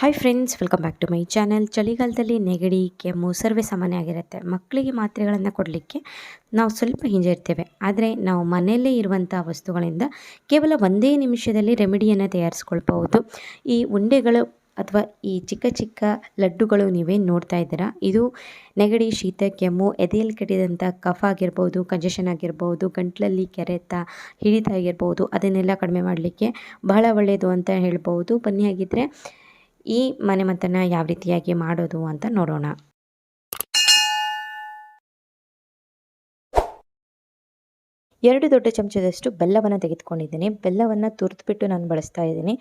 Hi friends welcome back to my channel ಚಳಿಗಾಲದಲ್ಲಿ ನೆಗಡಿ, ಕೆಮ್ಮು ಸರ್ವೇ ಸಾಮಾನ್ಯ ಆಗಿರುತ್ತೆ ಮಕ್ಕಳಿಗೆ ಮಾತ್ರೆಗಳನ್ನು ಕೊಡಲಿಕ್ಕೆ ನಾವು ಸ್ವಲ್ಪ ಹಿಂಜರಿತೇವೆ ಆದರೆ ನಾವು ಮನೆಯಲ್ಲೇ ಇರುವಂಥ ವಸ್ತುಗಳಿಂದ ಕೇವಲ ಒಂದೇ ನಿಮಿಷದಲ್ಲಿ ರೆಮಿಡಿಯನ್ನು ತಯಾರಿಸ್ಕೊಳ್ಬಹುದು. ಈ ಉಂಡೆಗಳು ಅಥವಾ ಈ ಚಿಕ್ಕ ಚಿಕ್ಕ ಲಡ್ಡುಗಳು ನೀವೇನು ನೋಡ್ತಾ ಇದ್ದೀರಾ? ಇದು ನೆಗಡಿ, ಶೀತ, ಕೆಮ್ಮು, ಎದೆಯಲ್ಲಿ ಕಟ್ಟಿದಂಥ ಕಫ ಆಗಿರ್ಬೋದು, ಕಂಜೆಷನ್ ಆಗಿರ್ಬೋದು, ಗಂಟಲಲ್ಲಿ ಕೆರೆತ, ಹಿಡಿತ ಆಗಿರ್ಬೋದು, ಅದನ್ನೆಲ್ಲ ಕಡಿಮೆ ಮಾಡಲಿಕ್ಕೆ ಬಹಳ ಒಳ್ಳೆಯದು ಅಂತ ಹೇಳ್ಬೋದು ಬನ್ನಿ ಹಾಗಿದ್ರೆ ಈ ಮನೆಮದ್ದನ್ನು ಯಾವ ರೀತಿಯಾಗಿ ಮಾಡೋದು ಅಂತ ನೋಡೋಣ. ಎರಡು ದೊಡ್ಡ ಚಮಚದಷ್ಟು ಬೆಲ್ಲವನ್ನು ತೆಗೆದುಕೊಂಡಿದ್ದೀನಿ. ಬೆಲ್ಲವನ್ನು ತುರಿದ್ಬಿಟ್ಟು ನಾನು ಬಳಸ್ತಾ ಇದ್ದೀನಿ.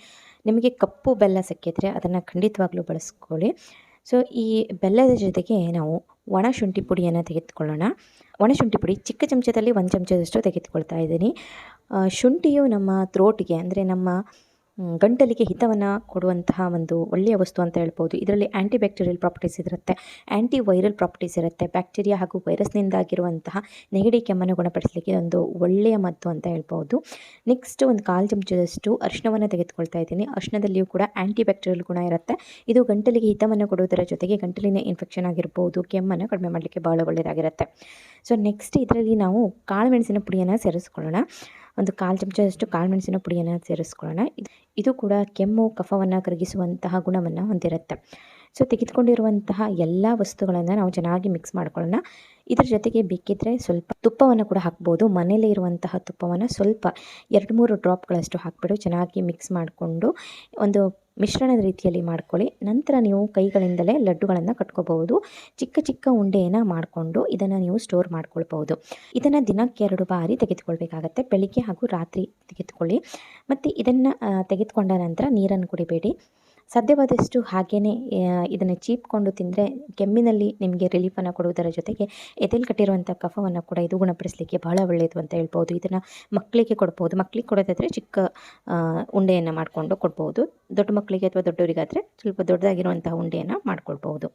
ನಿಮಗೆ ಕಪ್ಪು ಬೆಲ್ಲ ಸಿಕ್ಕಿದ್ರೆ ಅದನ್ನು ಖಂಡಿತವಾಗ್ಲೂ ಬಳಸ್ಕೊಳ್ಳಿ. ಸೊ, ಈ ಬೆಲ್ಲದ ಜೊತೆಗೆ ನಾವು ಒಣ ಶುಂಠಿ ಪುಡಿಯನ್ನು ತೆಗೆದುಕೊಳ್ಳೋಣ. ಒಣ ಶುಂಠಿ ಪುಡಿ ಚಿಕ್ಕ ಚಮಚದಲ್ಲಿ ಒಂದು ಚಮಚದಷ್ಟು ತೆಗೆದುಕೊಳ್ತಾ ಇದ್ದೀನಿ. ಶುಂಠಿಯು ನಮ್ಮ ಥ್ರೋಟಿಗೆ ಅಂದರೆ ನಮ್ಮ ಗಂಟಲಿಗೆ ಹಿತವನ್ನು ಕೊಡುವಂತಹ ಒಂದು ಒಳ್ಳೆಯ ವಸ್ತು ಅಂತ ಹೇಳ್ಬೋದು. ಇದರಲ್ಲಿ ಆ್ಯಂಟಿ ಬ್ಯಾಕ್ಟೀರಿಯಲ್ ಪ್ರಾಪರ್ಟೀಸ್ ಇರುತ್ತೆ. ಆ್ಯಂಟಿ ವೈರಲ್ ಪ್ರಾಪರ್ಟೀಸ್ ಇರುತ್ತೆ. ಬ್ಯಾಕ್ಟೀರಿಯಾ ಹಾಗೂ ವೈರಸ್ನಿಂದಾಗಿರುವಂತಹ ನೆಗಡಿ ಕೆಮ್ಮನ್ನು ಗುಣಪಡಿಸಲಿಕ್ಕೆ ಒಂದು ಒಳ್ಳೆಯ ಮದ್ದು ಅಂತ ಹೇಳ್ಬೋದು. ನೆಕ್ಸ್ಟ್ ಒಂದು ಕಾಲು ಚಮಚದಷ್ಟು ಅರಿಶಿನವನ್ನು ತೆಗೆದುಕೊಳ್ತಾ ಇದ್ದೀನಿ. ಅರಿಶಿನದಲ್ಲಿಯೂ ಕೂಡ ಆ್ಯಂಟಿ ಬ್ಯಾಕ್ಟೀರಿಯಲ್ ಗುಣ ಇರುತ್ತೆ. ಇದು ಗಂಟಲಿಗೆ ಹಿತವನ್ನು ಕೊಡುವುದರ ಜೊತೆಗೆ ಗಂಟಲಿನ ಇನ್ಫೆಕ್ಷನ್ ಆಗಿರ್ಬೋದು, ಕೆಮ್ಮನ್ನು ಕಡಿಮೆ ಮಾಡಲಿಕ್ಕೆ ಭಾಳ ಒಳ್ಳೆಯದಾಗಿರುತ್ತೆ. ಸೊ ನೆಕ್ಸ್ಟ್ ಇದರಲ್ಲಿ ನಾವು ಕಾಳು ಮೆಣಸಿನ ಪುಡಿಯನ್ನು ಸೇರಿಸ್ಕೊಳ್ಳೋಣ. ಒಂದು ಕಾಲು ಚಮಚದಷ್ಟು ಕಾಳು ಮೆಣಸಿನ ಪುಡಿಯನ್ನು ಸೇರಿಸ್ಕೊಳ್ಳೋಣ. ಇದು ಕೂಡ ಕೆಮ್ಮು, ಕಫವನ್ನು ಕರಗಿಸುವಂತಹ ಗುಣವನ್ನು ಹೊಂದಿರುತ್ತೆ. ಸೊ ತೆಗೆದುಕೊಂಡಿರುವಂತಹ ಎಲ್ಲ ವಸ್ತುಗಳನ್ನು ನಾವು ಚೆನ್ನಾಗಿ ಮಿಕ್ಸ್ ಮಾಡ್ಕೊಳ್ಳೋಣ. ಇದರ ಜೊತೆಗೆ ಬೇಕಿದ್ದರೆ ಸ್ವಲ್ಪ ತುಪ್ಪವನ್ನು ಕೂಡ ಹಾಕ್ಬೋದು. ಮನೇಲೇ ಇರುವಂತಹ ತುಪ್ಪವನ್ನು ಸ್ವಲ್ಪ ಎರಡು ಮೂರು ಡ್ರಾಪ್ಗಳಷ್ಟು ಹಾಕ್ಬಿಟ್ಟು ಚೆನ್ನಾಗಿ ಮಿಕ್ಸ್ ಮಾಡಿಕೊಂಡು ಒಂದು ಮಿಶ್ರಣದ ರೀತಿಯಲ್ಲಿ ಮಾಡ್ಕೊಳ್ಳಿ. ನಂತರ ನೀವು ಕೈಗಳಿಂದಲೇ ಲಡ್ಡುಗಳನ್ನು ಕಟ್ಕೋಬಹುದು. ಚಿಕ್ಕ ಚಿಕ್ಕ ಉಂಡೆಯನ್ನು ಮಾಡಿಕೊಂಡು ಇದನ್ನು ನೀವು ಸ್ಟೋರ್ ಮಾಡ್ಕೊಳ್ಬಹುದು. ಇದನ್ನು ದಿನಕ್ಕೆ ಎರಡು ಬಾರಿ ತೆಗೆದುಕೊಳ್ಬೇಕಾಗತ್ತೆ. ಬೆಳಿಗ್ಗೆ ಹಾಗೂ ರಾತ್ರಿ ತೆಗೆದುಕೊಳ್ಳಿ. ಮತ್ತು ಇದನ್ನು ತೆಗೆದುಕೊಂಡ ನಂತರ ನೀರನ್ನು ಕುಡಿಬೇಡಿ. ಸಾಧ್ಯವಾದಷ್ಟು ಹಾಗೆಯೇ ಇದನ್ನು ಚೀಪ್ಕೊಂಡು ತಿಂದರೆ ಕೆಮ್ಮಿನಲ್ಲಿ ನಿಮಗೆ ರಿಲೀಫನ್ನು ಕೊಡುವುದರ ಜೊತೆಗೆ ಎದೆಲ್ ಕಟ್ಟಿರುವಂಥ ಕಫವನ್ನು ಕೂಡ ಇದು ಗುಣಪಡಿಸಲಿಕ್ಕೆ ಬಹಳ ಒಳ್ಳೆಯದು ಅಂತ ಹೇಳ್ಬೋದು. ಇದನ್ನು ಮಕ್ಕಳಿಗೆ ಕೊಡ್ಬೋದು. ಮಕ್ಕಳಿಗೆ ಕೊಡೋದಾದರೆ ಚಿಕ್ಕ ಉಂಡೆಯನ್ನು ಮಾಡಿಕೊಂಡು ಕೊಡ್ಬೋದು. ದೊಡ್ಡ ಮಕ್ಕಳಿಗೆ ಅಥವಾ ದೊಡ್ಡವರಿಗಾದರೆ ಸ್ವಲ್ಪ ದೊಡ್ಡದಾಗಿರುವಂತಹ ಉಂಡೆಯನ್ನು ಮಾಡ್ಕೊಳ್ಬೋದು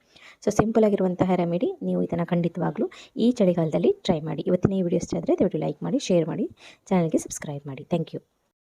ಸೊ ಸಿಂಪಲ್ ಆಗಿರುವಂತಹ ರೆಮಿಡಿ ನೀವು ಇದನ್ನು ಖಂಡಿತವಾಗ್ಲೂ ಈ ಚಳಿಗಾಲದಲ್ಲಿ ಟ್ರೈ ಮಾಡಿ. ಇವತ್ತಿನ ಈ ವಿಡಿಯೋ ಇಷ್ಟ ಆದರೆ ದಯವಿಟ್ಟು ಲೈಕ್ ಮಾಡಿ ಶೇರ್ ಮಾಡಿ ಚಾನಲ್ಗೆ ಸಬ್ಸ್ಕ್ರೈಬ್ ಮಾಡಿ. Thank you